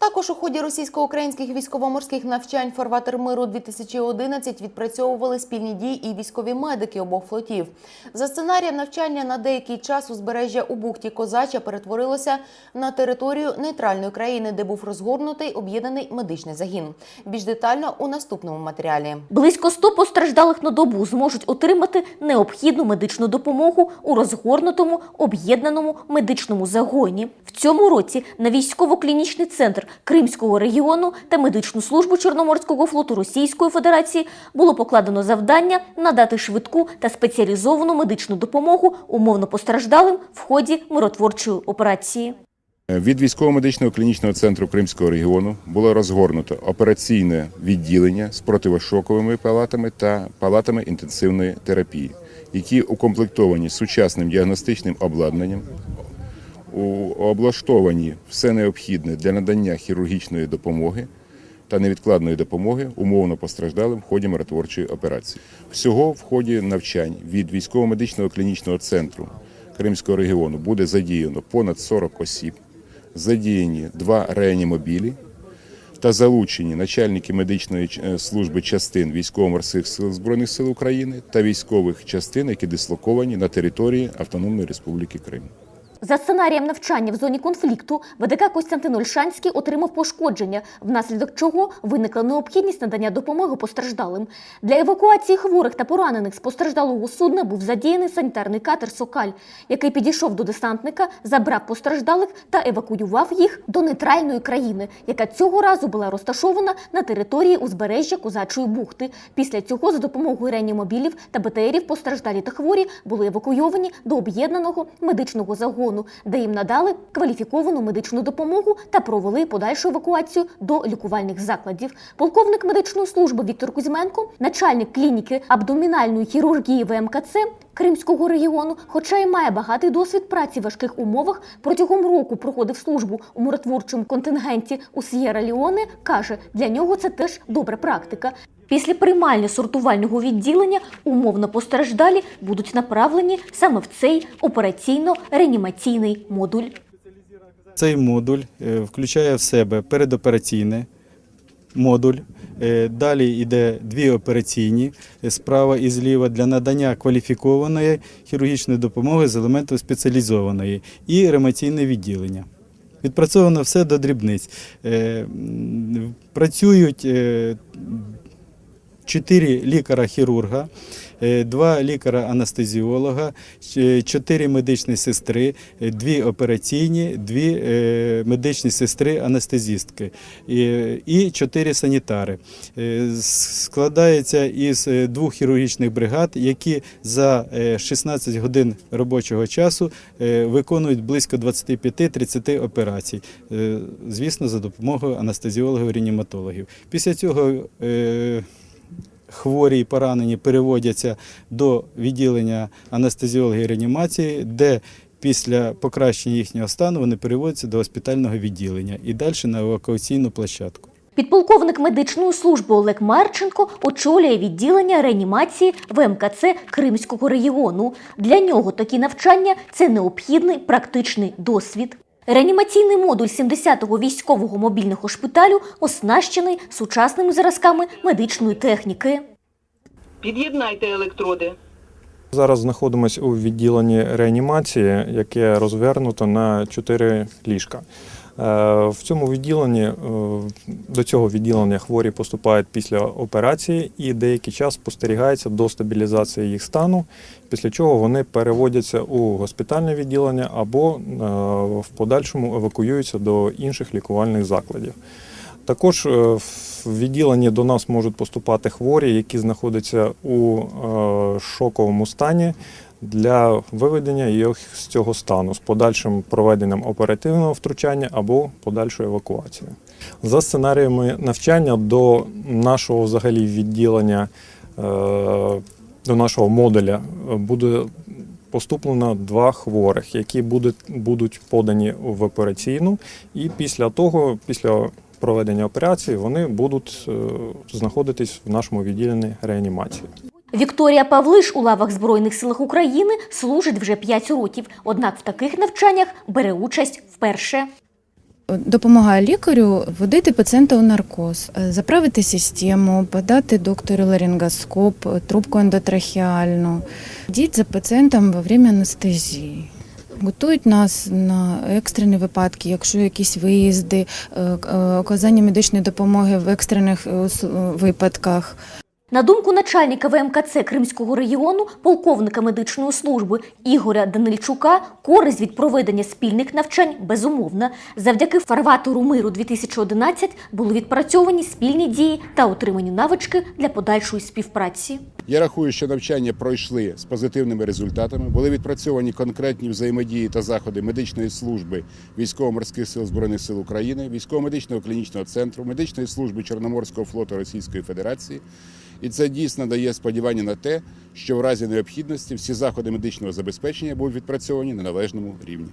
Також у ході російсько-українських військово-морських навчань «Фарватер миру 2011 відпрацьовували спільні дії і військові медики обох флотів. За сценарієм навчання на деякий час узбережжя у бухті Козача перетворилося на територію нейтральної країни, де був розгорнутий об'єднаний медичний загін. Більш детально у наступному матеріалі. Близько 100 постраждалих на добу зможуть отримати необхідну медичну допомогу у розгорнутому об'єднаному медичному загоні. В цьому році на військово-клінічний центр Кримського регіону та медичну службу Чорноморського флоту Російської Федерації було покладено завдання надати швидку та спеціалізовану медичну допомогу умовно постраждалим в ході миротворчої операції. Від військово-медичного клінічного центру Кримського регіону було розгорнуто операційне відділення з противошоковими палатами та палатами інтенсивної терапії, які укомплектовані сучасним діагностичним обладнанням, облаштовані все необхідне для надання хірургічної допомоги та невідкладної допомоги умовно постраждалим в ході миротворчої операції. Всього в ході навчань від військово-медичного клінічного центру Кримського регіону буде задіяно понад 40 осіб, задіяні два реанімобілі та залучені начальники медичної е, служби частин військово-морських сил Збройних сил України та військових частин, які дислоковані на території Автономної Республіки Крим. За сценарієм навчання в зоні конфлікту ВДК Костянтин Ольшанський отримав пошкодження, внаслідок чого виникла необхідність надання допомоги постраждалим. Для евакуації хворих та поранених з постраждалого судна був задіяний санітарний катер Сокаль, який підійшов до десантника, забрав постраждалих та евакуював їх до нейтральної країни, яка цього разу була розташована на території узбережжя Козачої бухти. Після цього за допомогою реанімобілів та БТРів постраждалі та хворі були евакуйовані до об'єднаного медичного загону, де їм надали кваліфіковану медичну допомогу та провели подальшу евакуацію до лікувальних закладів. Полковник медичної служби Віктор Кузьменко, начальник клініки абдомінальної хірургії ВМКЦ Кримського регіону, хоча й має багатий досвід праці в важких умовах, протягом року проходив службу у миротворчому контингенті у С'єра Ліоне, каже, для нього це теж добра практика. Після приймально-сортувального відділення умовно постраждалі будуть направлені саме в цей операційно-реанімаційний модуль. Цей модуль е, включає в себе передопераційний модуль. е, Далі йде дві операційні е, справа і зліва для надання кваліфікованої хірургічної допомоги з елементом спеціалізованої і ремаційне відділення. Відпрацьовано все до дрібниць. Працюють е, чотири лікара-хірурга, е, два лікара-анестезіолога, ще чотири медичні сестри, е, дві операційні, дві е, медичні сестри-анестезістки і- і чотири санітари. Е, Складається із е, двох хірургічних бригад, які за е, 16 годин робочого часу е, виконують близько 25-30 операцій, е, звісно, за допомогою анестезіологів-реаніматологів. Після цього е, хворі і поранені переводяться до відділення анестезіології і реанімації, де після покращення їхнього стану вони переводяться до госпітального відділення і далі на евакуаційну площадку. Підполковник медичної служби Олег Марченко очолює відділення реанімації ВМКЦ Кримського регіону. Для нього такі навчання це необхідний практичний досвід. Реанімаційний модуль 70-го військового мобільного шпиталю оснащений сучасними зразками медичної техніки. Під'єднайте електроди. Зараз знаходимося у відділенні реанімації, яке розвернуто на 4 ліжка. Е, В цьому відділенні е, до цього відділення хворі поступають після операції і деякий час спостерігається до стабілізації їх стану, після чого вони переводяться у госпітальне відділення або е, в подальшому евакуюються до інших лікувальних закладів. Також в відділенні до нас можуть поступати хворі, які знаходяться у шоковому стані для виведення їх з цього стану з подальшим проведенням оперативного втручання або подальшою евакуацією. За сценаріями навчання до нашого взагалі відділення, е, до нашого модуля е, буде поступлено два хворих, які будуть, будуть подані в операційну, і після того, після проведення операції, вони будуть е, знаходитись в нашому відділенні реанімації. Вікторія Павлиш у лавах Збройних силах України служить вже 5 років, однак в таких навчаннях бере участь вперше. Допомагає лікарю вводити пацієнта у наркоз, е, заправити систему, подати доктору ларингоскоп, е, трубку ендотрахеальну, діть за пацієнтом во время анестезії. Готують нас на екстрені випадки, якщо якісь виїзди, е, оказання медичної допомоги в екстрених випадках. На думку начальника ВМКЦ Кримського регіону, полковника медичної служби Ігоря Данильчука, користь від проведення спільних навчань безумовна. Завдяки фарватору миру 2011 були відпрацьовані спільні дії та отримані навички для подальшої співпраці. Я рахую, що навчання пройшли з позитивними результатами. Були відпрацьовані конкретні взаємодії та заходи медичної служби військово-морських сил збройних сил України, військово-медичного клінічного центру, медичної служби Чорноморського флоту Російської Федерації. І це дійсно дає сподівання на те, що в разі необхідності всі заходи медичного забезпечення будуть відпрацьовані на належному рівні.